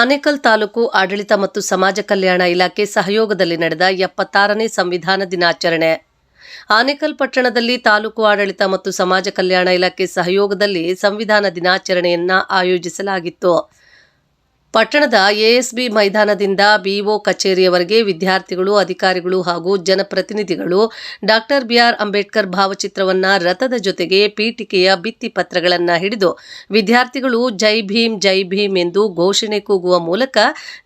ಆನೇಕಲ್ ತಾಲೂಕು ಆಡಳಿತ ಮತ್ತು ಸಮಾಜ ಕಲ್ಯಾಣ ಇಲಾಖೆ ಸಹಯೋಗದಲ್ಲಿ ನಡೆದ ಎಪ್ಪತ್ತಾರನೇ ಸಂವಿಧಾನ ದಿನಾಚರಣೆ. ಆನೇಕಲ್ ಪಟ್ಟಣದಲ್ಲಿ ತಾಲೂಕು ಆಡಳಿತ ಮತ್ತು ಸಮಾಜ ಕಲ್ಯಾಣ ಇಲಾಖೆ ಸಹಯೋಗದಲ್ಲಿ ಸಂವಿಧಾನ ದಿನಾಚರಣೆಯನ್ನ ಆಯೋಜಿಸಲಾಗಿತ್ತು. ಪಟ್ಟಣದ ಎಎಸ್ಬಿ ಮೈದಾನದಿಂದ ಬಿಇಒ ಕಚೇರಿಯವರೆಗೆ ವಿದ್ಯಾರ್ಥಿಗಳು, ಅಧಿಕಾರಿಗಳು ಹಾಗೂ ಜನಪ್ರತಿನಿಧಿಗಳು ಡಾಕ್ಟರ್ ಬಿಆರ್ ಅಂಬೇಡ್ಕರ್ ಭಾವಚಿತ್ರವನ್ನ ರಥದ ಜೊತೆಗೆ ಪೀಠಿಕೆಯ ಭಿತ್ತಿಪತ್ರಗಳನ್ನು ಹಿಡಿದು ವಿದ್ಯಾರ್ಥಿಗಳು ಜೈ ಭೀಮ್ ಜೈ ಭೀಮ್ ಎಂದು ಘೋಷಣೆ ಕೂಗುವ ಮೂಲಕ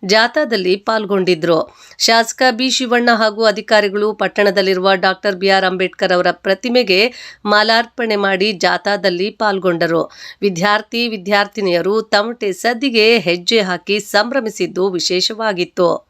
ಜಾಥಾದಲ್ಲಿ ಪಾಲ್ಗೊಂಡಿದ್ರು. ಶಾಸಕ ಬಿ ಶಿವಣ್ಣ ಹಾಗೂ ಅಧಿಕಾರಿಗಳು ಪಟ್ಟಣದಲ್ಲಿರುವ ಡಾಕ್ಟರ್ ಬಿಆರ್ ಅಂಬೇಡ್ಕರ್ ಅವರ ಪ್ರತಿಮೆಗೆ ಮಾಲಾರ್ಪಣೆ ಮಾಡಿ ಜಾಥಾದಲ್ಲಿ ಪಾಲ್ಗೊಂಡರು. ವಿದ್ಯಾರ್ಥಿ, ವಿದ್ಯಾರ್ಥಿನಿಯರು ತಮಟೆ ಸದ್ದಿಗೆ ಹೆಜ್ಜೆ ಹಾಕಿ ಸಂಭ್ರಮಿಸಿದ್ದು ವಿಶೇಷವಾಗಿತ್ತು.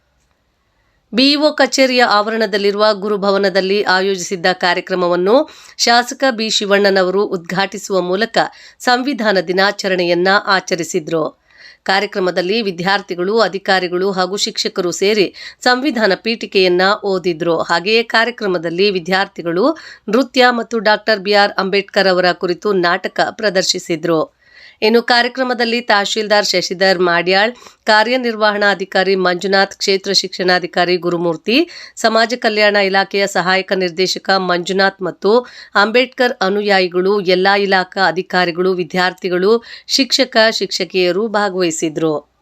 ಬಿಇಒ ಕಚೇರಿಯ ಆವರಣದಲ್ಲಿರುವ ಗುರುಭವನದಲ್ಲಿ ಆಯೋಜಿಸಿದ್ದ ಕಾರ್ಯಕ್ರಮವನ್ನು ಶಾಸಕ ಬಿ ಶಿವಣ್ಣನವರು ಉದ್ಘಾಟಿಸುವ ಮೂಲಕ ಸಂವಿಧಾನ ದಿನಾಚರಣೆಯನ್ನ ಆಚರಿಸಿದ್ರು. ಕಾರ್ಯಕ್ರಮದಲ್ಲಿ ವಿದ್ಯಾರ್ಥಿಗಳು, ಅಧಿಕಾರಿಗಳು ಹಾಗೂ ಶಿಕ್ಷಕರು ಸೇರಿ ಸಂವಿಧಾನ ಪೀಠಿಕೆಯನ್ನ ಓದಿದ್ರು. ಹಾಗೆಯೇ ಕಾರ್ಯಕ್ರಮದಲ್ಲಿ ವಿದ್ಯಾರ್ಥಿಗಳು, ನೃತ್ಯ ಮತ್ತು ಡಾಕ್ಟರ್ ಬಿಆರ್ ಅಂಬೇಡ್ಕರ್ ಅವರ ಕುರಿತು ನಾಟಕ ಪ್ರದರ್ಶಿಸಿದ್ರು. ಇನ್ನು ಕಾರ್ಯಕ್ರಮದಲ್ಲಿ ತಹಶೀಲ್ದಾರ್ ಶಶಿಧರ್ ಮಾಡ್ಯಾಳ್, ಕಾರ್ಯನಿರ್ವಹಣಾಧಿಕಾರಿ ಮಂಜುನಾಥ್, ಕ್ಷೇತ್ರ ಶಿಕ್ಷಣಾಧಿಕಾರಿ ಗುರುಮೂರ್ತಿ, ಸಮಾಜ ಕಲ್ಯಾಣ ಇಲಾಖೆಯ ಸಹಾಯಕ ನಿರ್ದೇಶಕ ಮಂಜುನಾಥ್ ಮತ್ತು ಅಂಬೇಡ್ಕರ್ ಅನುಯಾಯಿಗಳು, ಎಲ್ಲಾ ಇಲಾಖಾ ಅಧಿಕಾರಿಗಳು, ವಿದ್ಯಾರ್ಥಿಗಳು, ಶಿಕ್ಷಕ, ಶಿಕ್ಷಕಿಯರು ಭಾಗವಹಿಸಿದ್ರು.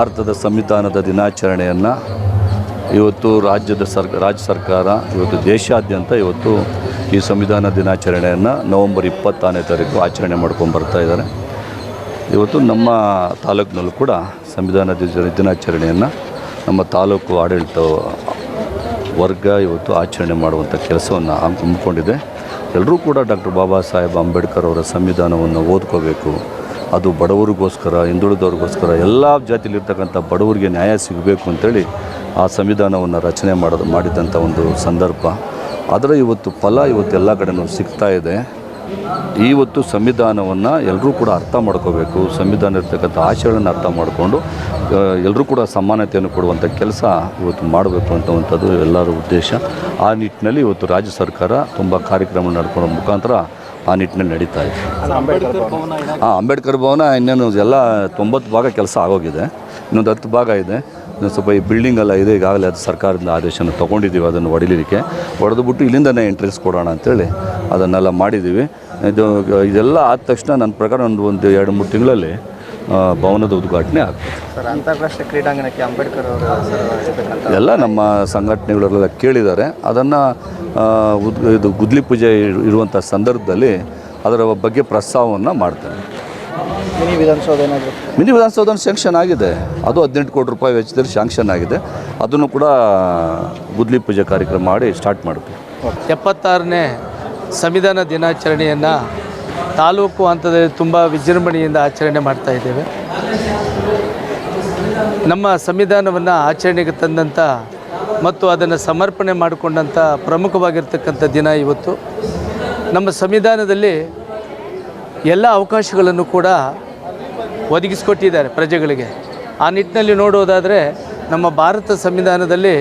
ಭಾರತದ ಸಂವಿಧಾನದ ದಿನಾಚರಣೆಯನ್ನು ಇವತ್ತು ರಾಜ್ಯದ ಸರ್, ರಾಜ್ಯ ಸರ್ಕಾರ, ಇವತ್ತು ದೇಶಾದ್ಯಂತ ಇವತ್ತು ಈ ಸಂವಿಧಾನ ದಿನಾಚರಣೆಯನ್ನು ನವಂಬರ್ ಇಪ್ಪತ್ತಾರನೇ ತಾರೀಕು ಆಚರಣೆ ಮಾಡ್ಕೊಂಡು ಬರ್ತಾ ಇದ್ದಾರೆ. ಇವತ್ತು ನಮ್ಮ ತಾಲೂಕಿನಲ್ಲೂ ಕೂಡ ಸಂವಿಧಾನ ದಿನ- ದಿನಾಚರಣೆಯನ್ನು ನಮ್ಮ ತಾಲೂಕು ಆಡಳಿತ ವರ್ಗ ಇವತ್ತು ಆಚರಣೆ ಮಾಡುವಂಥ ಕೆಲಸವನ್ನು ಹಮ್ಮಿಕೊಂಡಿದೆ. ಎಲ್ಲರೂ ಕೂಡ ಡಾಕ್ಟರ್ ಬಾಬಾ ಸಾಹೇಬ್ ಅಂಬೇಡ್ಕರ್ ಅವರ ಸಂವಿಧಾನವನ್ನು ಓದ್ಕೋಬೇಕು. ಅದು ಬಡವರಿಗೋಸ್ಕರ, ಹಿಂದುಳಿದವ್ರಿಗೋಸ್ಕರ, ಎಲ್ಲ ಜಾತಿಲಿರ್ತಕ್ಕಂಥ ಬಡವರಿಗೆ ನ್ಯಾಯ ಸಿಗಬೇಕು ಅಂತೇಳಿ ಆ ಸಂವಿಧಾನವನ್ನು ರಚನೆ ಮಾಡೋದು ಮಾಡಿದಂಥ ಒಂದು ಸಂದರ್ಭ. ಅದರ ಇವತ್ತು ಫಲ ಇವತ್ತು ಎಲ್ಲ ಕಡೆನೂ ಸಿಗ್ತಾ ಇದೆ. ಇವತ್ತು ಸಂವಿಧಾನವನ್ನು ಎಲ್ಲರೂ ಕೂಡ ಅರ್ಥ ಮಾಡ್ಕೋಬೇಕು. ಸಂವಿಧಾನ ಇರ್ತಕ್ಕಂಥ ಆಶಯಗಳನ್ನು ಅರ್ಥ ಮಾಡಿಕೊಂಡು ಎಲ್ಲರೂ ಕೂಡ ಸಮಾನತೆಯನ್ನು ಕೊಡುವಂಥ ಕೆಲಸ ಇವತ್ತು ಮಾಡಬೇಕು ಅಂತವಂಥದ್ದು ಎಲ್ಲರ ಉದ್ದೇಶ. ಆ ನಿಟ್ಟಿನಲ್ಲಿ ಇವತ್ತು ರಾಜ್ಯ ಸರ್ಕಾರ ತುಂಬ ಕಾರ್ಯಕ್ರಮ ನಡ್ಕೊಳ್ಳೋ ಮುಖಾಂತರ ಆ ನಿಟ್ಟಿನಲ್ಲಿ ನಡೀತಾ ಇದೆ. ಹಾಂ ಅಂಬೇಡ್ಕರ್ ಭವನ ಇನ್ನೇನು ಎಲ್ಲ ತೊಂಬತ್ತು ಭಾಗ ಕೆಲಸ ಆಗೋಗಿದೆ. ಇನ್ನೊಂದು ಹತ್ತು ಭಾಗ ಇದೆ. ಇನ್ನೊಂದು ಸ್ವಲ್ಪ ಈ ಬಿಲ್ಡಿಂಗ್ ಎಲ್ಲ ಇದೆ. ಈಗಾಗಲೇ ಅದು ಸರ್ಕಾರದಿಂದ ಆದೇಶನ ತೊಗೊಂಡಿದ್ದೀವಿ ಅದನ್ನು ಹೊಡಿಲಿಕ್ಕೆ ಹೊಡೆದುಬಿಟ್ಟು ಇಲ್ಲಿಂದನೇ ಎಂಟ್ರೆನ್ಸ್ ಕೊಡೋಣ ಅಂತೇಳಿ ಅದನ್ನೆಲ್ಲ ಮಾಡಿದ್ದೀವಿ. ಇದು ಇದೆಲ್ಲ ಆದ ತಕ್ಷಣ ನನ್ನ ಪ್ರಕಾರ ಒಂದು ಒಂದು ಎರಡು ಮೂರು ತಿಂಗಳಲ್ಲಿ ಭವನದ ಉದ್ಘಾಟನೆ ಆಗ್ತದೆ. ಸರ್ ಅಂತಾರಾಷ್ಟ್ರೀಯ ಕ್ರೀಡಾಂಗಣಕ್ಕೆ ಅಂಬೇಡ್ಕರ್ ಅವರು ಎಲ್ಲ ನಮ್ಮ ಸಂಘಟನೆಗಳೆಲ್ಲ ಕೇಳಿದ್ದಾರೆ. ಅದನ್ನು ಉದ್ ಇದು ಗುದ್ಲಿ ಪೂಜೆ ಇರು- ಇರುವಂಥ ಸಂದರ್ಭದಲ್ಲಿ ಅದರ ಬಗ್ಗೆ ಪ್ರಸ್ತಾವವನ್ನು ಮಾಡ್ತೇನೆ ಮಿನಿ ವಿಧಾನಸೌಧ ಏನಾದರೂ ಮಿನಿ ವಿಧಾನಸೌಧ ಸ್ಯಾಂಕ್ಷನ್ ಆಗಿದೆ. ಅದು ಹದಿನೆಂಟು ಕೋಟಿ ರೂಪಾಯಿ ವೆಚ್ಚದಲ್ಲಿ ಶಾಂಕ್ಷನ್ ಆಗಿದೆ. ಅದನ್ನು ಕೂಡ ಗುದ್ಲಿ ಪೂಜೆ ಕಾರ್ಯಕ್ರಮ ಮಾಡಿ ಸ್ಟಾರ್ಟ್ ಮಾಡ್ತೀವಿ ಎಪ್ಪತ್ತಾರನೇ ಸಂವಿಧಾನ ದಿನಾಚರಣೆಯನ್ನು ತಾಲೂಕು ಹಂತದಲ್ಲಿ ತುಂಬ ವಿಜೃಂಭಣೆಯಿಂದ ಆಚರಣೆ ಮಾಡ್ತಾ ಇದ್ದೇವೆ. ನಮ್ಮ ಸಂವಿಧಾನವನ್ನು ಆಚರಣೆಗೆ ತಂದಂಥ ಮತ್ತು ಅದನ್ನು ಸಮರ್ಪಣೆ ಮಾಡಿಕೊಂಡಂಥ ಪ್ರಮುಖವಾಗಿರ್ತಕ್ಕಂಥ ದಿನ ಇವತ್ತು. ನಮ್ಮ ಸಂವಿಧಾನದಲ್ಲಿ ಎಲ್ಲ ಅವಕಾಶಗಳನ್ನು ಕೂಡ ಒದಗಿಸಿಕೊಟ್ಟಿದ್ದಾರೆ ಪ್ರಜೆಗಳಿಗೆ. ಆ ನಿಟ್ಟಿನಲ್ಲಿ ನೋಡೋದಾದರೆ ನಮ್ಮ ಭಾರತ ಸಂವಿಧಾನದಲ್ಲಿ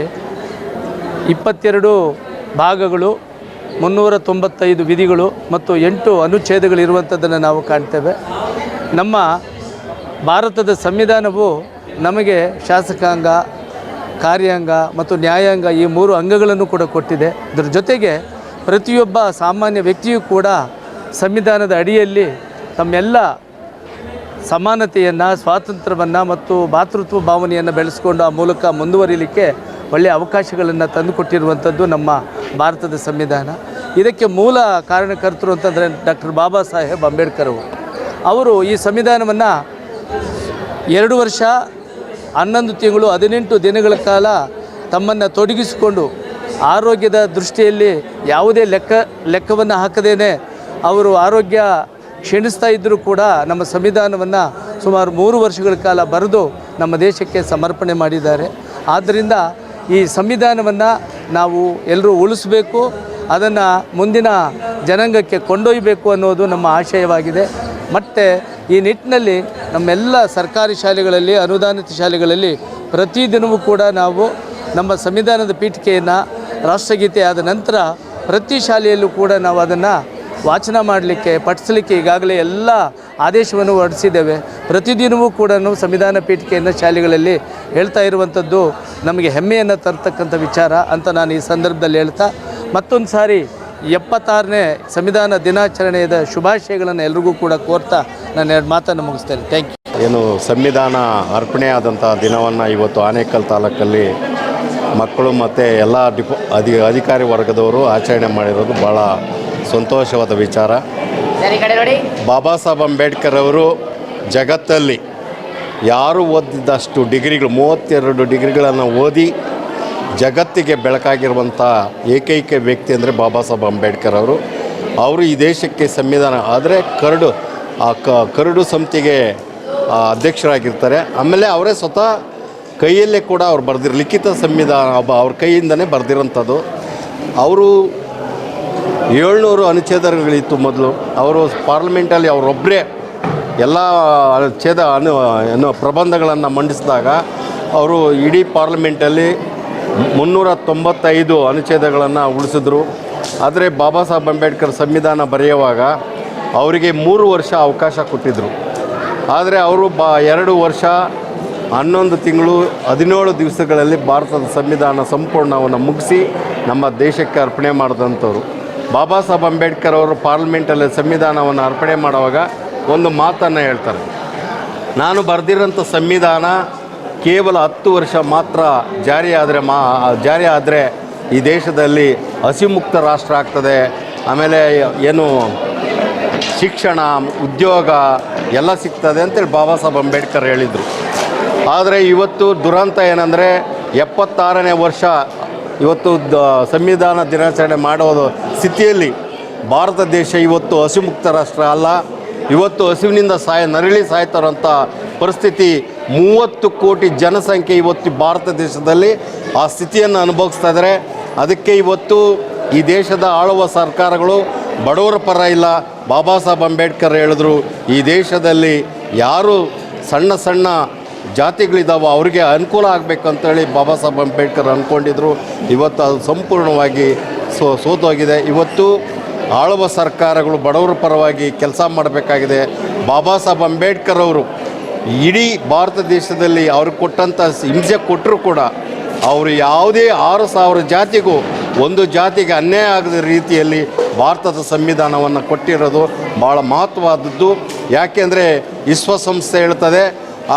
ಇಪ್ಪತ್ತೆರಡು ಭಾಗಗಳು ಮುನ್ನೂರ ತೊಂಬತ್ತೈದು ವಿಧಿಗಳು ಮತ್ತು ಎಂಟು ಅನುಚ್ಛೇದಗಳಿರುವಂಥದ್ದನ್ನು ನಾವು ಕಾಣ್ತೇವೆ. ನಮ್ಮ ಭಾರತದ ಸಂವಿಧಾನವು ನಮಗೆ ಶಾಸಕಾಂಗ, ಕಾರ್ಯಾಂಗ ಮತ್ತು ನ್ಯಾಯಾಂಗ ಈ ಮೂರು ಅಂಗಗಳನ್ನು ಕೂಡ ಕೊಟ್ಟಿದೆ. ಇದರ ಜೊತೆಗೆ ಪ್ರತಿಯೊಬ್ಬ ಸಾಮಾನ್ಯ ವ್ಯಕ್ತಿಯೂ ಕೂಡ ಸಂವಿಧಾನದ ಅಡಿಯಲ್ಲಿ ತಮ್ಮೆಲ್ಲ ಸಮಾನತೆಯನ್ನು, ಸ್ವಾತಂತ್ರ್ಯವನ್ನು ಮತ್ತು ಭಾತೃತ್ವ ಭಾವನೆಯನ್ನು ಬೆಳೆಸ್ಕೊಂಡು ಆ ಮೂಲಕ ಮುಂದುವರಿಲಿಕ್ಕೆ ಒಳ್ಳೆಯ ಅವಕಾಶಗಳನ್ನು ತಂದುಕೊಟ್ಟಿರುವಂಥದ್ದು ನಮ್ಮ ಭಾರತದ ಸಂವಿಧಾನ. ಇದಕ್ಕೆ ಮೂಲ ಕಾರಣಕರ್ತರು ಅಂತಂದರೆ ಡಾಕ್ಟರ್ ಬಾಬಾ ಸಾಹೇಬ್ ಅಂಬೇಡ್ಕರ್ ಅವರು. ಅವರು ಈ ಸಂವಿಧಾನವನ್ನು ಎರಡು ವರ್ಷ, ಹನ್ನೊಂದು ತಿಂಗಳು, ಹದಿನೆಂಟು ದಿನಗಳ ಕಾಲ ತಮ್ಮನ್ನು ತೊಡಗಿಸಿಕೊಂಡು ಆರೋಗ್ಯದ ದೃಷ್ಟಿಯಲ್ಲಿ ಯಾವುದೇ ಲೆಕ್ಕ, ಲೆಕ್ಕವನ್ನು ಹಾಕದೇನೆ ಅವರು ಆರೋಗ್ಯ ಕ್ಷೀಣಿಸ್ತಾ ಇದ್ದರೂ ಕೂಡ ನಮ್ಮ ಸಂವಿಧಾನವನ್ನು ಸುಮಾರು ಮೂರು ವರ್ಷಗಳ ಕಾಲ ಬರೆದು ನಮ್ಮ ದೇಶಕ್ಕೆ ಸಮರ್ಪಣೆ ಮಾಡಿದ್ದಾರೆ. ಆದ್ದರಿಂದ ಈ ಸಂವಿಧಾನವನ್ನು ನಾವು ಎಲ್ಲರೂ ಉಳಿಸಬೇಕು, ಅದನ್ನು ಮುಂದಿನ ಜನಾಂಗಕ್ಕೆ ಕೊಂಡೊಯ್ಯಬೇಕು ಅನ್ನೋದು ನಮ್ಮ ಆಶಯವಾಗಿದೆ. ಮತ್ತು ಈ ನಿಟ್ಟಿನಲ್ಲಿ ನಮ್ಮೆಲ್ಲ ಸರ್ಕಾರಿ ಶಾಲೆಗಳಲ್ಲಿ, ಅನುದಾನಿತ ಶಾಲೆಗಳಲ್ಲಿ ಪ್ರತಿದಿನವೂ ಕೂಡ ನಾವು ನಮ್ಮ ಸಂವಿಧಾನದ ಪೀಠಿಕೆಯನ್ನು ರಾಷ್ಟ್ರಗೀತೆ ಆದ ನಂತರ ಪ್ರತಿ ಶಾಲೆಯಲ್ಲೂ ಕೂಡ ನಾವು ಅದನ್ನು ವಾಚನ ಮಾಡಲಿಕ್ಕೆ, ಪಠಿಸಲಿಕ್ಕೆ ಈಗಾಗಲೇ ಎಲ್ಲ ಆದೇಶವನ್ನು ಹೊರಡಿಸಿದ್ದೇವೆ. ಪ್ರತಿದಿನವೂ ಕೂಡ ಸಂವಿಧಾನ ಪೀಠಿಕೆಯನ್ನು ಶಾಲೆಗಳಲ್ಲಿ ಹೇಳ್ತಾ ಇರುವಂಥದ್ದು ನಮಗೆ ಹೆಮ್ಮೆಯನ್ನು ತರ್ತಕ್ಕಂಥ ವಿಚಾರ ಅಂತ ನಾನು ಈ ಸಂದರ್ಭದಲ್ಲಿ ಹೇಳ್ತಾ, ಮತ್ತೊಂದು ಸಾರಿ ಎಪ್ಪತ್ತಾರನೇ ಸಂವಿಧಾನ ದಿನಾಚರಣೆಯದ ಶುಭಾಶಯಗಳನ್ನು ಎಲ್ರಿಗೂ ಕೂಡ ಕೋರ್ತಾ ನಾನು ಎರಡು ಮಾತನ್ನು ಮುಗಿಸ್ತೇನೆ ಥ್ಯಾಂಕ್ ಯು ಏನು ಸಂವಿಧಾನ ಅರ್ಪಣೆಯಾದಂಥ ದಿನವನ್ನು ಇವತ್ತು ಆನೇಕಲ್ ತಾಲೂಕಲ್ಲಿ ಮಕ್ಕಳು ಮತ್ತು ಎಲ್ಲ ಡಿಪೋ ಅಧಿ ಅಧಿಕಾರಿ ವರ್ಗದವರು ಆಚರಣೆ ಮಾಡಿರೋದು ಭಾಳ ಸಂತೋಷವಾದ ವಿಚಾರ. ಬಾಬಾ ಸಾಹೇಬ್ ಅಂಬೇಡ್ಕರ್ ಅವರು ಜಗತ್ತಲ್ಲಿ ಯಾರು ಓದಿದ್ದಷ್ಟು ಡಿಗ್ರಿಗಳು ಮೂವತ್ತೆರಡು ಡಿಗ್ರಿಗಳನ್ನು ಓದಿ ಜಗತ್ತಿಗೆ ಬೆಳಕಾಗಿರುವಂಥ ಏಕೈಕ ವ್ಯಕ್ತಿ ಅಂದರೆ ಬಾಬಾ ಸಾಹೇಬ್ ಅಂಬೇಡ್ಕರ್ ಅವರು. ಅವರು ಈ ದೇಶಕ್ಕೆ ಸಂವಿಧಾನ ಆದರೆ ಕರಡು ಆ ಕ ಕರಡು ಸಮಿತಿಗೆ ಅಧ್ಯಕ್ಷರಾಗಿರ್ತಾರೆ. ಆಮೇಲೆ ಅವರೇ ಸ್ವತಃ ಕೈಯಲ್ಲೇ ಕೂಡ ಅವ್ರು ಬರೆದಿರೋ ಲಿಖಿತ ಸಂವಿಧಾನ ಒಬ್ಬ ಅವ್ರ ಕೈಯಿಂದನೇ ಬರೆದಿರೋಂಥದ್ದು. ಅವರು ಏಳ್ನೂರು ಅನುಚ್ಛೇದಗಳಿತ್ತು ಮೊದಲು. ಅವರು ಪಾರ್ಲಿಮೆಂಟಲ್ಲಿ ಅವರೊಬ್ಬರೇ ಎಲ್ಲ ಛೇದ ಅನು, ಏನು ಪ್ರಬಂಧಗಳನ್ನು ಮಂಡಿಸಿದಾಗ ಅವರು ಇಡೀ ಪಾರ್ಲಿಮೆಂಟಲ್ಲಿ ಮುನ್ನೂರ ತೊಂಬತ್ತೈದು ಅನುಚ್ಛೇದಗಳನ್ನು ಉಳಿಸಿದ್ರು. ಆದರೆ ಬಾಬಾ ಸಾಹೇಬ್ ಅಂಬೇಡ್ಕರ್ ಸಂವಿಧಾನ ಬರೆಯುವಾಗ ಅವರಿಗೆ ಮೂರು ವರ್ಷ ಅವಕಾಶ ಕೊಟ್ಟಿದ್ದರು ಆದರೆ ಅವರು ಬ, ಎರಡು ವರ್ಷ, ಹನ್ನೊಂದು ತಿಂಗಳು, ಹದಿನೇಳು ದಿವಸಗಳಲ್ಲಿ ಭಾರತದ ಸಂವಿಧಾನ ಸಂಪೂರ್ಣವನ್ನು ಮುಗಿಸಿ ನಮ್ಮ ದೇಶಕ್ಕೆ ಅರ್ಪಣೆ ಮಾಡಿದಂಥವ್ರು. ಬಾಬಾ ಸಾಹೇಬ್ ಅಂಬೇಡ್ಕರ್ ಅವರು ಪಾರ್ಲಿಮೆಂಟಲ್ಲಿ ಸಂವಿಧಾನವನ್ನು ಅರ್ಪಣೆ ಮಾಡುವಾಗ ಒಂದು ಮಾತನ್ನು ಹೇಳ್ತಾರೆ. ನಾನು ಬರೆದಿರೋಂಥ ಸಂವಿಧಾನ ಕೇವಲ ಹತ್ತು ವರ್ಷ ಮಾತ್ರ ಜಾರಿ ಆದರೆ ಮಾ, ಜಾರಿ ಆದರೆ ಈ ದೇಶದಲ್ಲಿ ಹಸಿಮುಕ್ತ ರಾಷ್ಟ್ರ ಆಗ್ತದೆ. ಆಮೇಲೆ ಏನು ಶಿಕ್ಷಣ, ಉದ್ಯೋಗ ಎಲ್ಲ ಸಿಗ್ತದೆ ಅಂತೇಳಿ ಬಾಬಾ ಸಾಹೇಬ್ ಅಂಬೇಡ್ಕರ್ ಹೇಳಿದರು. ಆದರೆ ಇವತ್ತು ದುರಂತ ಏನಂದರೆ ಎಪ್ಪತ್ತಾರನೇ ವರ್ಷ ಇವತ್ತು ಸಂವಿಧಾನ ದಿನಾಚರಣೆ ಮಾಡೋದು ಸ್ಥಿತಿಯಲ್ಲಿ ಭಾರತ ದೇಶ ಇವತ್ತು ಹಸಿಮುಕ್ತ ರಾಷ್ಟ್ರ ಅಲ್ಲ. ಇವತ್ತು ಹಸಿವಿನಿಂದ ಸಾಯ ನರಳಿ ಸಾಯ್ತಾರಂಥ ಪರಿಸ್ಥಿತಿ. ಮೂವತ್ತು ಕೋಟಿ ಜನಸಂಖ್ಯೆ ಇವತ್ತು ಭಾರತ ದೇಶದಲ್ಲಿ ಆ ಸ್ಥಿತಿಯನ್ನು ಅನುಭವಿಸ್ತಾ ಇದ್ದಾರೆ ಅದಕ್ಕೆ ಇವತ್ತು ಈ ದೇಶದ ಆಳುವ ಸರ್ಕಾರಗಳು ಬಡವರ ಪರ ಇಲ್ಲ. ಬಾಬಾ ಸಾಹೇಬ್ ಅಂಬೇಡ್ಕರ್ ಹೇಳಿದ್ರು, ಈ ದೇಶದಲ್ಲಿ ಯಾರು ಸಣ್ಣ ಸಣ್ಣ ಜಾತಿಗಳಿದ್ದಾವೆ ಅವರಿಗೆ ಅನುಕೂಲ ಆಗಬೇಕಂತೇಳಿ ಬಾಬಾ ಸಾಹೇಬ್ ಅಂಬೇಡ್ಕರ್ ಅಂದ್ಕೊಂಡಿದ್ರು ಇವತ್ತು ಅದು ಸಂಪೂರ್ಣವಾಗಿ ಸೋ, ಸೋತೋಗಿದೆ. ಇವತ್ತು ಆಳುವ ಸರ್ಕಾರಗಳು ಬಡವರ ಪರವಾಗಿ ಕೆಲಸ ಮಾಡಬೇಕಾಗಿದೆ. ಬಾಬಾ ಸಾಹೇಬ್ ಅಂಬೇಡ್ಕರ್ ಅವರು ಇಡೀ ಭಾರತ ದೇಶದಲ್ಲಿ ಅವ್ರಿಗೆ ಕೊಟ್ಟಂಥ ಹಿಂಸೆ ಕೊಟ್ಟರು ಕೂಡ ಅವರು ಯಾವುದೇ ಆರು ಸಾವಿರ ಜಾತಿಗೂ ಒಂದು ಜಾತಿಗೆ ಅನ್ಯಾಯ ಆಗದ ರೀತಿಯಲ್ಲಿ ಭಾರತದ ಸಂವಿಧಾನವನ್ನು ಕೊಟ್ಟಿರೋದು ಭಾಳ ಮಹತ್ವವಾದದ್ದು. ಯಾಕೆಂದರೆ ವಿಶ್ವಸಂಸ್ಥೆ ಹೇಳ್ತದೆ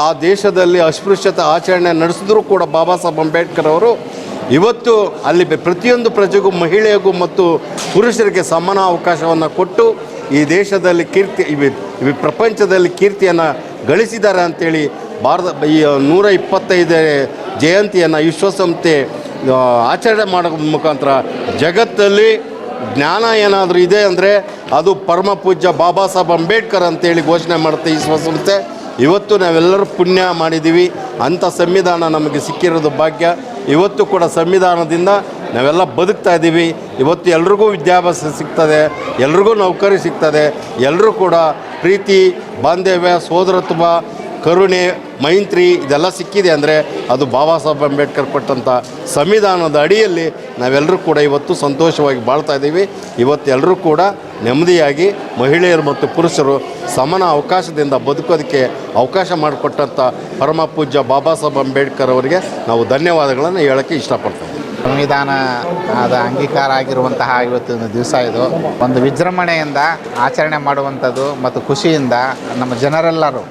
ಆ ದೇಶದಲ್ಲಿ ಅಸ್ಪೃಶ್ಯತೆ ಆಚರಣೆ ನಡೆಸಿದ್ರು ಕೂಡ ಬಾಬಾ ಸಾಹೇಬ್ ಅಂಬೇಡ್ಕರ್ ಅವರು ಇವತ್ತು ಅಲ್ಲಿ ಪ್ರತಿಯೊಂದು ಪ್ರಜೆಗೂ, ಮಹಿಳೆಯಗೂ ಮತ್ತು ಪುರುಷರಿಗೆ ಸಮಾನ ಅವಕಾಶವನ್ನು ಕೊಟ್ಟು ಈ ದೇಶದಲ್ಲಿ ಕೀರ್ತಿ ಇವಿ ಪ್ರಪಂಚದಲ್ಲಿ ಕೀರ್ತಿಯನ್ನು ಗಳಿಸಿದ್ದಾರೆ ಅಂಥೇಳಿ ಭಾರತ, ಈ ನೂರ ಇಪ್ಪತ್ತೈದನೇ ಜಯಂತಿಯನ್ನು ವಿಶ್ವಸಂಸ್ಥೆ ಆಚರಣೆ ಮಾಡೋ ಮುಖಾಂತರ ಜಗತ್ತಲ್ಲಿ ಜ್ಞಾನ ಏನಾದರೂ ಇದೆ ಅಂದರೆ ಅದು ಪರಮ ಪೂಜ್ಯ ಬಾಬಾ ಸಾಹೇಬ್ ಅಂಬೇಡ್ಕರ್ ಅಂತೇಳಿ ಘೋಷಣೆ ಮಾಡುತ್ತೆ ವಿಶ್ವಸಂಸ್ಥೆ. ಇವತ್ತು ನಾವೆಲ್ಲರೂ ಪುಣ್ಯ ಮಾಡಿದ್ದೀವಿ. ಅಂಥ ಸಂವಿಧಾನ ನಮಗೆ ಸಿಕ್ಕಿರೋದು ಭಾಗ್ಯ. ಇವತ್ತು ಕೂಡ ಸಂವಿಧಾನದಿಂದ ನಾವೆಲ್ಲ ಬದುಕ್ತಾ ಇದ್ದೀವಿ. ಇವತ್ತು ಎಲ್ರಿಗೂ ವಿದ್ಯಾಭ್ಯಾಸ ಸಿಗ್ತದೆ. ಎಲ್ರಿಗೂ ನೌಕರಿ ಸಿಗ್ತದೆ. ಎಲ್ಲರೂ ಕೂಡ ಪ್ರೀತಿ, ಬಾಂಧವ್ಯ, ಸೋದರತ್ವ ಕರುಣೆ, ಮೈತ್ರಿ ಇದೆಲ್ಲ ಸಿಕ್ಕಿದೆ ಅಂದರೆ ಅದು ಬಾಬಾ ಸಾಹೇಬ್ ಅಂಬೇಡ್ಕರ್ ಕೊಟ್ಟಂಥ ಸಂವಿಧಾನದ ಅಡಿಯಲ್ಲಿ ನಾವೆಲ್ಲರೂ ಕೂಡ ಇವತ್ತು ಸಂತೋಷವಾಗಿ ಬಾಳ್ತಾ ಇದ್ದೀವಿ. ಇವತ್ತು ಎಲ್ಲರೂ ಕೂಡ ನೆಮ್ಮದಿಯಾಗಿ ಮಹಿಳೆಯರು ಮತ್ತು ಪುರುಷರು ಸಮಾನ ಅವಕಾಶದಿಂದ ಬದುಕೋದಕ್ಕೆ ಅವಕಾಶ ಮಾಡಿಕೊಟ್ಟಂಥ ಪರಮ ಪೂಜ್ಯ ಬಾಬಾ ಸಾಹೇಬ್ ಅಂಬೇಡ್ಕರ್ ಅವರಿಗೆ ನಾವು ಧನ್ಯವಾದಗಳನ್ನು ಹೇಳೋಕ್ಕೆ ಇಷ್ಟಪಡ್ತೀವಿ. ಸಂವಿಧಾನ ಅದು ಅಂಗೀಕಾರ ಆಗಿರುವಂತಹ ಇವತ್ತಿನ ದಿವಸ ಇದು. ಒಂದು ವಿಜೃಂಭಣೆಯಿಂದ ಆಚರಣೆ ಮಾಡುವಂಥದ್ದು ಮತ್ತು ಖುಷಿಯಿಂದ ನಮ್ಮ ಜನರೆಲ್ಲರೂ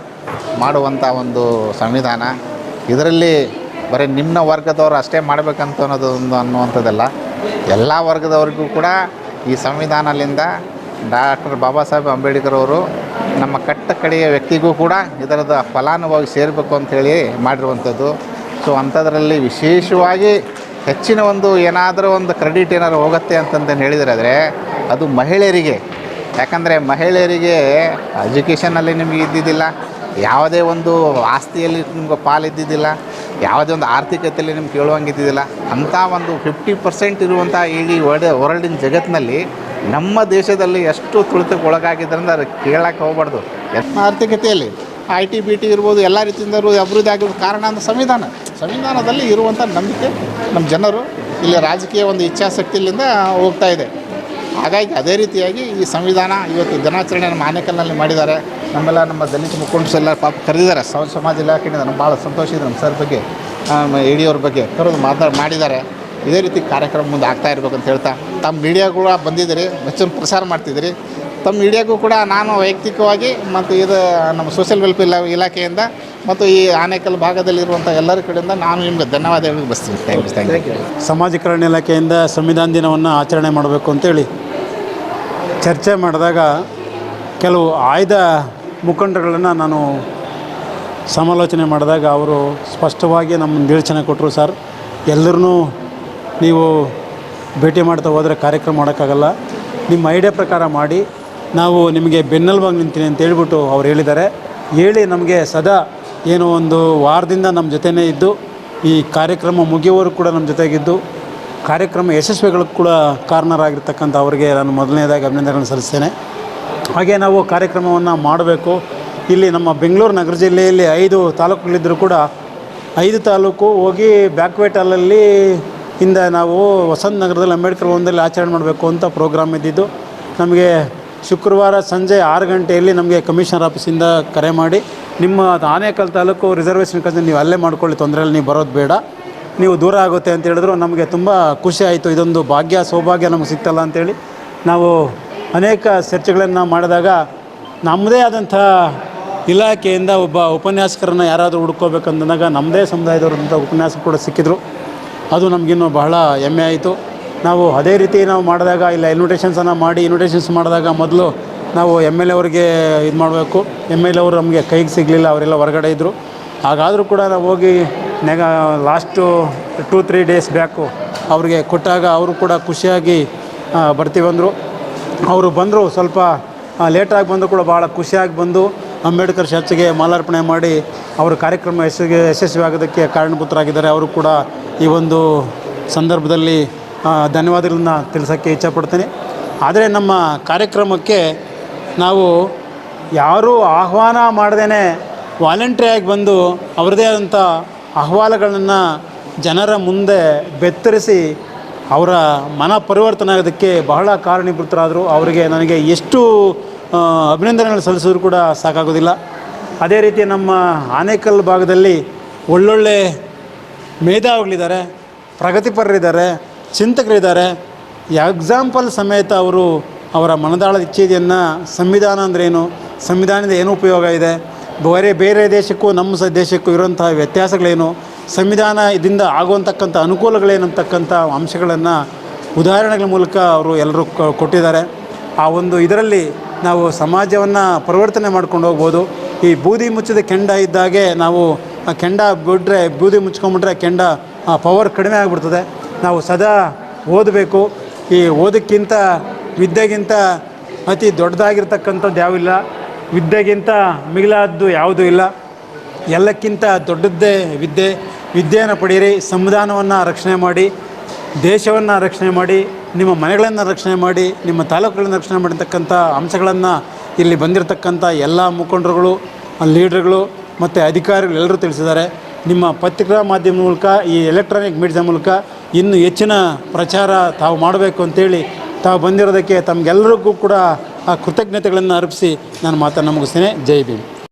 ಮಾಡುವಂಥ ಒಂದು ಸಂವಿಧಾನ. ಇದರಲ್ಲಿ ಬರೀ ನಿಮ್ಮ ವರ್ಗದವರು ಅಷ್ಟೇ ಮಾಡಬೇಕಂತ ಅನ್ನೋದು ಒಂದು ಅನ್ನುವಂಥದ್ದಲ್ಲ. ಎಲ್ಲ ವರ್ಗದವರಿಗೂ ಕೂಡ ಈ ಸಂವಿಧಾನದಿಂದ ಡಾಕ್ಟರ್ ಬಾಬಾ ಸಾಹೇಬ್ ಅಂಬೇಡ್ಕರ್ ಅವರು ನಮ್ಮ ಕಟ್ಟ ಕಡೆಯ ವ್ಯಕ್ತಿಗೂ ಕೂಡ ಇದರದ ಫಲಾನುಭವಿ ಸೇರಬೇಕು ಅಂಥೇಳಿ ಮಾಡಿರುವಂಥದ್ದು. ಸೊ ಅಂಥದ್ರಲ್ಲಿ ವಿಶೇಷವಾಗಿ ಹೆಚ್ಚಿನ ಒಂದು ಏನಾದರೂ ಒಂದು ಕ್ರೆಡಿಟ್ ಏನಾದ್ರು ಹೋಗುತ್ತೆ ಅಂತಂದೇನು ಹೇಳಿದರೆ ಅದು ಮಹಿಳೆಯರಿಗೆ. ಯಾಕಂದರೆ ಮಹಿಳೆಯರಿಗೆ ಎಜುಕೇಷನಲ್ಲಿ ನಿಮಗೆ ಇದ್ದಿದ್ದಿಲ್ಲ. ಯಾವುದೇ ಒಂದು ಆಸ್ತಿಯಲ್ಲಿ ನಿಮ್ಗೆ ಪಾಲಿದ್ದಿದ್ದಿಲ್ಲ, ಯಾವುದೇ ಒಂದು ಆರ್ಥಿಕತೆಯಲ್ಲಿ ನಿಮ್ಗೆ ಕೇಳುವಂಗಿದ್ದಿದ್ದಿಲ್ಲ, ಅಂಥ ಒಂದು ಫಿಫ್ಟಿ ಪರ್ಸೆಂಟ್ ಇರುವಂಥ ಇಡೀ ವರ್ಡ್ ವರ್ಲ್ಡಿನ ಜಗತ್ತಿನಲ್ಲಿ ನಮ್ಮ ದೇಶದಲ್ಲಿ ಎಷ್ಟು ತುಳಿತಕ್ಕೆ ಒಳಗಾಗಿದ್ದರಿಂದ ಅದು ಕೇಳಕ್ಕೆ ಹೋಗ್ಬಾರ್ದು. ಎಷ್ಟು ಆರ್ಥಿಕತೆಯಲ್ಲಿ ಐ ಟಿ ಬಿ ಟಿ ಇರ್ಬೋದು, ಎಲ್ಲ ರೀತಿಯಿಂದ ಅಭಿವೃದ್ಧಿ ಆಗಿರೋ ಕಾರಣ ಅಂದರೆ ಸಂವಿಧಾನ. ಸಂವಿಧಾನದಲ್ಲಿ ಇರುವಂಥ ನಂಬಿಕೆ ನಮ್ಮ ಜನರು, ಇಲ್ಲಿ ರಾಜಕೀಯ ಒಂದು ಇಚ್ಛಾಶಕ್ತಿಯಿಂದ ಹೋಗ್ತಾ ಇದೆ. ಹಾಗಾಗಿ ಅದೇ ರೀತಿಯಾಗಿ ಈ ಸಂವಿಧಾನ ಇವತ್ತು ದಿನಾಚರಣೆಯನ್ನು ಮಾನ್ಯಕಲ್ನಲ್ಲಿ ಮಾಡಿದ್ದಾರೆ. ನಮ್ಮೆಲ್ಲ ನಮ್ಮ ದಲಿತ ಮುಖಂಡರು ಎಲ್ಲ ಪಾಪ ಕರೆದಿದ್ದಾರೆ. ಸಮಾಜ ಇಲಾಖೆಯಿಂದ ನಮ್ಗೆ ಭಾಳ ಸಂತೋಷ ಇದೆ ನಮ್ಮ ಸರ್ ಬಗ್ಗೆ ಯಡಿಯೂರ ಬಗ್ಗೆ ಕರೆದು ಮಾತಾಡಿ ಮಾಡಿದ್ದಾರೆ. ಇದೇ ರೀತಿ ಕಾರ್ಯಕ್ರಮ ಮುಂದೆ ಆಗ್ತಾ ಇರಬೇಕು ಅಂತ ಹೇಳ್ತಾ, ತಮ್ಮ ಮೀಡಿಯಾಗಳು ಬಂದಿದ್ದೀರಿ ಹೆಚ್ಚಿನ ಪ್ರಸಾರ ಮಾಡ್ತಿದ್ದೀರಿ. ತಮ್ಮ ಮೀಡಿಯಾಗೂ ಕೂಡ ನಾನು ವೈಯಕ್ತಿಕವಾಗಿ ಮತ್ತು ಇದು ನಮ್ಮ ಸೋಷಿಯಲ್ ವೆಲ್ಫೇರ್ ಇಲಾ ಇಲಾಖೆಯಿಂದ ಮತ್ತು ಈ ಆನೇಕಲ್ ಭಾಗದಲ್ಲಿರುವಂಥ ಎಲ್ಲರ ಕಡೆಯಿಂದ ನಾನು ನಿಮಗೆ ಧನ್ಯವಾದ ಹೇಳಿ ಬಸ್ತೀನಿ ಥ್ಯಾಂಕ್ ಯು ಥ್ಯಾಂಕ್ ಯು ಸಮಾಜ ಕಲ್ಯಾಣ ಇಲಾಖೆಯಿಂದ ಸಂವಿಧಾನ ದಿನವನ್ನು ಆಚರಣೆ ಮಾಡಬೇಕು ಅಂತೇಳಿ ಚರ್ಚೆ ಮಾಡಿದಾಗ ಕೆಲವು ಆಯ್ದ ಮುಖಂಡರುಗಳನ್ನು ನಾನು ಸಮಾಲೋಚನೆ ಮಾಡಿದಾಗ ಅವರು ಸ್ಪಷ್ಟವಾಗಿ ನಮ್ಮ ನಿರ್ದೇಶನ ಕೊಟ್ಟರು, ಸರ್, ಎಲ್ಲರನ್ನೂ ನೀವು ಭೇಟಿ ಮಾಡ್ತಾ ಹೋದರೆ ಕಾರ್ಯಕ್ರಮ ಮಾಡೋಕ್ಕಾಗಲ್ಲ. ನಿಮ್ಮ ಐಡಿಯಾ ಪ್ರಕಾರ ಮಾಡಿ ನಾವು ನಿಮಗೆ ಬೆನ್ನೆಲುಬಾಗಿ ನಿಂತೀನಿ ಅಂತ ಹೇಳ್ಬಿಟ್ಟು ಅವ್ರು ಹೇಳಿದ್ದಾರೆ. ಹೇಳಿ ನಮಗೆ ಸದಾ ಏನೋ ಒಂದು ವಾರದಿಂದ ನಮ್ಮ ಜೊತೆನೇ ಇದ್ದು, ಈ ಕಾರ್ಯಕ್ರಮ ಮುಗಿಯುವವರು ಕೂಡ ನಮ್ಮ ಜೊತೆಗಿದ್ದು, ಕಾರ್ಯಕ್ರಮ ಯಶಸ್ವಿಗಳಿಗೆ ಕೂಡ ಕಾರಣರಾಗಿರ್ತಕ್ಕಂಥ ಅವರಿಗೆ ನಾನು ಮೊದಲನೇದಾಗಿ ಅಭಿನಂದನೆಗಳನ್ನು ಸಲ್ಲಿಸ್ತೇನೆ. ಹಾಗೆ ನಾವು ಕಾರ್ಯಕ್ರಮವನ್ನು ಮಾಡಬೇಕು. ಇಲ್ಲಿ ನಮ್ಮ ಬೆಂಗಳೂರು ನಗರ ಜಿಲ್ಲೆಯಲ್ಲಿ ಐದು ತಾಲೂಕುಗಳಿದ್ದರೂ ಕೂಡ ಐದು ತಾಲೂಕು ಹೋಗಿ ಬ್ಯಾಕ್ವೇಟ್ ಇಂದ ನಾವು ವಸಂತ ನಗರದಲ್ಲಿ ಅಂಬೇಡ್ಕರ್ ಭವನದಲ್ಲಿ ಆಚರಣೆ ಮಾಡಬೇಕು ಅಂತ ಪ್ರೋಗ್ರಾಮ್ ಇದ್ದಿದ್ದು. ನಮಗೆ ಶುಕ್ರವಾರ ಸಂಜೆ ಆರು ಗಂಟೆಯಲ್ಲಿ ನಮಗೆ ಕಮಿಷನರ್ ಆಫೀಸಿಂದ ಕರೆ ಮಾಡಿ, ನಿಮ್ಮ ಆನೇಕಲ್ ತಾಲೂಕು ರಿಸರ್ವೇಷನ್ ಕಲ್ತು ನೀವು ಅಲ್ಲೇ ಮಾಡ್ಕೊಳ್ಳಿ, ತೊಂದರೆಯಲ್ಲಿ ನೀವು ಬರೋದು ಬೇಡ. ನೀವು ದೂರ ಆಗುತ್ತೆ ಅಂತ ಹೇಳಿದ್ರು, ನಮಗೆ ತುಂಬ ಖುಷಿ ಆಯಿತು, ಇದೊಂದು ಭಾಗ್ಯ, ಸೌಭಾಗ್ಯ ನಮಗೆ ಸಿಗ್ತಲ್ಲ ಅಂತೇಳಿ ನಾವು ಅನೇಕ ಚರ್ಚೆಗಳನ್ನು ಮಾಡಿದಾಗ ನಮ್ಮದೇ ಆದಂಥ ಇಲಾಖೆಯಿಂದ ಒಬ್ಬ ಉಪನ್ಯಾಸಕರನ್ನು ಯಾರಾದರೂ ಹುಡ್ಕೋಬೇಕಂದಾಗ ನಮ್ಮದೇ ಸಮುದಾಯದವರಂಥ ಉಪನ್ಯಾಸ ಕೂಡ ಸಿಕ್ಕಿದ್ರು. ಅದು ನಮಗಿನ್ನೂ ಬಹಳ ಹೆಮ್ಮೆ ಆಯಿತು. ನಾವು ಅದೇ ರೀತಿ ನಾವು ಮಾಡಿದಾಗ ಇಲ್ಲ ಇನ್ವಿಟೇಷನ್ಸನ್ನು ಮಾಡಿ ಇನ್ವಿಟೇಷನ್ಸ್ ಮಾಡಿದಾಗ ಮೊದಲು ನಾವು ಎಂ ಎಲ್ ಎವ್ರಿಗೆ ಇದು ಮಾಡಬೇಕು. ಎಂ ಎಲ್ ಅವರು ನಮಗೆ ಕೈಗೆ ಸಿಗಲಿಲ್ಲ, ಅವರೆಲ್ಲ ಹೊರಗಡೆ ಇದ್ದರು ಹಾಗಾದರೂ ಕೂಡ ನಾವು ಹೋಗಿ ನೆಗ last two three days back ಅವ್ರಿಗೆ ಕೊಟ್ಟಾಗ ಅವರು ಕೂಡ ಖುಷಿಯಾಗಿ ಬರ್ತೀವಿ ಬರ್ತೀವಂದರು ಅವರು ಬಂದರು ಸ್ವಲ್ಪ ಲೇಟಾಗಿ ಬಂದರೂ ಕೂಡ ಭಾಳ ಖುಷಿಯಾಗಿ ಬಂದು ಅಂಬೇಡ್ಕರ್ ಚರ್ಚ್ಗೆ ಮಾಲಾರ್ಪಣೆ ಮಾಡಿ ಅವರ ಕಾರ್ಯಕ್ರಮ ಯಶಸ್ವಿ ಯಶಸ್ವಿ ಆಗೋದಕ್ಕೆ ಕಾರಣಭೂತರಾಗಿದ್ದಾರೆ. ಅವರು ಕೂಡ ಈ ಒಂದು ಸಂದರ್ಭದಲ್ಲಿ ಧನ್ಯವಾದಗಳನ್ನ ತಿಳಿಸೋಕ್ಕೆ ಇಚ್ಛಪಡ್ತೀನಿ. ಆದರೆ ನಮ್ಮ ಕಾರ್ಯಕ್ರಮಕ್ಕೆ ನಾವು ಯಾರೂ ಆಹ್ವಾನ ಮಾಡದೇ ವಾಲಂಟ್ರಿಯಾಗಿ ಬಂದು ಅವರದೇ ಆದಂಥ ಅಹವಾಲುಗಳನ್ನು ಜನರ ಮುಂದೆ ಬೆತ್ತರಿಸಿ ಅವರ ಮನ ಪರಿವರ್ತನೆ ಆಗೋದಕ್ಕೆ ಬಹಳ ಕಾರಣೀಭೂತರಾದರು. ಅವರಿಗೆ ನನಗೆ ಎಷ್ಟು ಅಭಿನಂದನೆ ಅಭಿನಂದನೆಗಳು ಸಲ್ಲಿಸಿದ್ರು ಕೂಡ ಸಾಕಾಗೋದಿಲ್ಲ. ಅದೇ ರೀತಿ ನಮ್ಮ ಆನೇಕಲ್ ಭಾಗದಲ್ಲಿ ಒಳ್ಳೊಳ್ಳೆ ಮೇಧಾವಿಗಳಿದ್ದಾರೆ, ಪ್ರಗತಿಪರರಿದ್ದಾರೆ. ಚಿಂತಕರಿದ್ದಾರೆ. ಎಕ್ಸಾಂಪಲ್ ಸಮೇತ ಅವರು ಅವರ ಮನದಾಳದ ಇಚ್ಛೇದಿಯನ್ನು ಸಂವಿಧಾನ ಅಂದ್ರೇನು ಸಂವಿಧಾನದ ಏನು ಉಪಯೋಗ ಇದೆ? ಬೇರೆ ಬೇರೆ ದೇಶಕ್ಕೂ ನಮ್ಮ ಸ ದೇಶಕ್ಕೂ ಇರುವಂತಹ ವ್ಯತ್ಯಾಸಗಳೇನು? ಸಂವಿಧಾನ ಇದರಿಂದ ಆಗುವಂತಕ್ಕಂಥ ಅನುಕೂಲಗಳೇನಂತಕ್ಕಂಥ ಅಂಶಗಳನ್ನು ಉದಾಹರಣೆಗಳ ಮೂಲಕ ಅವರು ಎಲ್ಲರೂ ಕೊಟ್ಟಿದ್ದಾರೆ. ಆ ಒಂದು ಇದರಲ್ಲಿ ನಾವು ಸಮಾಜವನ್ನು ಪರಿವರ್ತನೆ ಮಾಡ್ಕೊಂಡು ಹೋಗ್ಬೋದು. ಈ ಬೂದಿ ಮುಚ್ಚಿದ ಕೆಂಡ ಇದ್ದಾಗೆ ನಾವು ಆ ಕೆಂಡ ಬಿಟ್ಟರೆ ಬೂದಿ ಮುಚ್ಕೊಂಡ್ಬಿಟ್ರೆ ಕೆಂಡ ಪವರ್ ಕಡಿಮೆ ಆಗಿಬಿಡ್ತದೆ. ನಾವು ಸದಾ ಓದಬೇಕು. ಈ ಓದಕ್ಕಿಂತ ವಿದ್ಯೆಗಿಂತ ಅತಿ ದೊಡ್ಡದಾಗಿರ್ತಕ್ಕಂಥದ್ದು ಯಾವಿಲ್ಲ ವಿದ್ಯೆಗಿಂತ ಮಿಗಿಲಾದ್ದು ಯಾವುದೂ ಇಲ್ಲ. ಎಲ್ಲಕ್ಕಿಂತ ದೊಡ್ಡದ್ದೇ ವಿದ್ಯೆ. ವಿದ್ಯೆಯನ್ನು ಪಡೆಯಿರಿ, ಸಂವಿಧಾನವನ್ನು ರಕ್ಷಣೆ ಮಾಡಿ, ದೇಶವನ್ನು ರಕ್ಷಣೆ ಮಾಡಿ, ನಿಮ್ಮ ಮನೆಗಳನ್ನು ರಕ್ಷಣೆ ಮಾಡಿ, ನಿಮ್ಮ ತಾಲೂಕುಗಳನ್ನು ರಕ್ಷಣೆ ಮಾಡಿರ್ತಕ್ಕಂಥ ಅಂಶಗಳನ್ನು ಇಲ್ಲಿ ಬಂದಿರತಕ್ಕಂಥ ಎಲ್ಲ ಮುಖಂಡರುಗಳು, ಲೀಡ್ರ್ಗಳು ಮತ್ತು ಅಧಿಕಾರಿಗಳು ಎಲ್ಲರೂ ತಿಳಿಸಿದ್ದಾರೆ. ನಿಮ್ಮ ಪತ್ರಿಕಾ ಮಾಧ್ಯಮ ಮೂಲಕ, ಈ ಎಲೆಕ್ಟ್ರಾನಿಕ್ ಮೀಡಿಯಾ ಮೂಲಕ ಇನ್ನೂ ಹೆಚ್ಚಿನ ಪ್ರಚಾರ ತಾವು ಮಾಡಬೇಕು ಅಂತೇಳಿ ತಾವು ಬಂದಿರೋದಕ್ಕೆ ತಮಗೆಲ್ಲರಿಗೂ ಕೂಡ ಆ ಕೃತಜ್ಞತೆಗಳನ್ನು ಅರ್ಪಿಸಿ ನಾನು ಮಾತನ್ನು ಮುಗಿಸ್ತೇನೆ. ಜೈ ಭೀಮ್.